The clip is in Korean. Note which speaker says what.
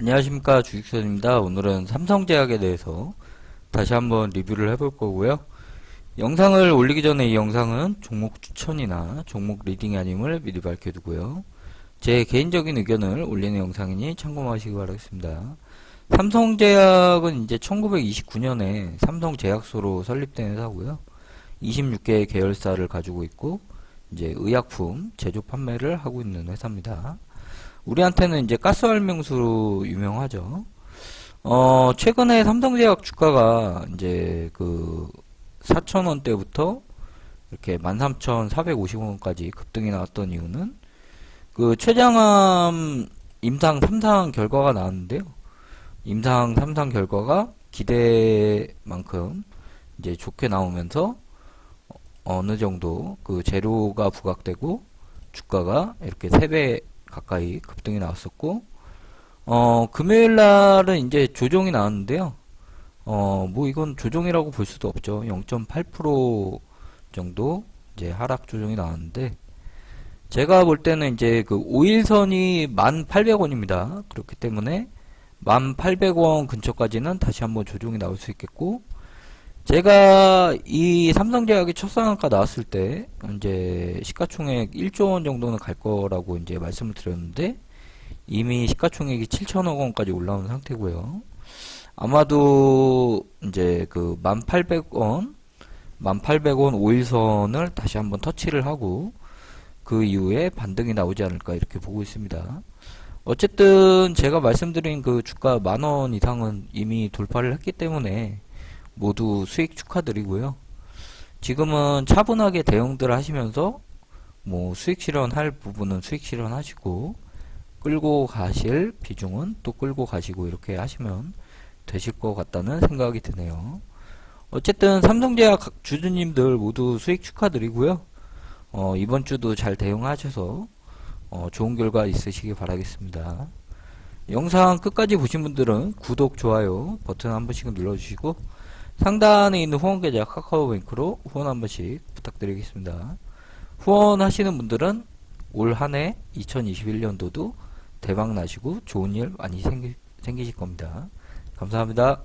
Speaker 1: 안녕하십니까 주식선입니다. 오늘은 삼성제약에 대해서 다시 한번 리뷰를 해볼 거고요. 영상을 올리기 전에 이 영상은 종목 추천이나 종목 리딩이 아님을 미리 밝혀두고요. 제 개인적인 의견을 올리는 영상이니 참고하시기 바라겠습니다. 삼성제약은 이제 1929년에 삼성제약소로 설립된 회사고요. 26개의 계열사를 가지고 있고 이제 의약품 제조 판매를 하고 있는 회사입니다. 우리한테는 이제 가스활명수로 유명하죠. 어, 최근에 삼성제약 주가가 이제 그 4,000원대부터 이렇게 13,450원까지 급등이 나왔던 이유는 그 최장암 임상 3상 결과가 나왔는데요. 임상 3상 결과가 기대만큼 이제 좋게 나오면서 어느 정도 그 재료가 부각되고 주가가 이렇게 3배 가까이 급등이 나왔었고, 어, 금요일 날은 이제 조정이 나왔는데요. 어, 뭐 이건 조정이라고 볼 수도 없죠. 0.8% 정도 이제 하락 조정이 나왔는데, 제가 볼 때는 이제 그 5일선이 1,800원입니다. 그렇기 때문에 1,800원 근처까지는 다시 한번 조정이 나올 수 있겠고, 제가 이 삼성제약이 첫 상한가 나왔을 때 이제 시가총액 1조 원 정도는 갈 거라고 이제 말씀을 드렸는데 이미 시가총액이 7천억 원까지 올라온 상태고요. 아마도 이제 그 1,800원, 1,800원 5일선을 다시 한번 터치를 하고 그 이후에 반등이 나오지 않을까 이렇게 보고 있습니다. 어쨌든 제가 말씀드린 그 주가 만 원 이상은 이미 돌파를 했기 때문에 모두 수익 축하드리고요. 지금은 차분하게 대응들 하시면서 뭐 수익 실현할 부분은 수익 실현하시고 끌고 가실 비중은 또 끌고 가시고 이렇게 하시면 되실 것 같다는 생각이 드네요. 어쨌든 삼성제약 각 주주님들 모두 수익 축하드리고요. 어, 이번 주도 잘 대응하셔서 어, 좋은 결과 있으시길 바라겠습니다. 영상 끝까지 보신 분들은 구독, 좋아요 버튼 한 번씩 눌러주시고 상단에 있는 후원 계좌 카카오 뱅크로 후원 한 번씩 부탁드리겠습니다. 후원하시는 분들은 올 한 해 2021년도도 대박 나시고 좋은 일 많이 생기, 생기실 겁니다. 감사합니다.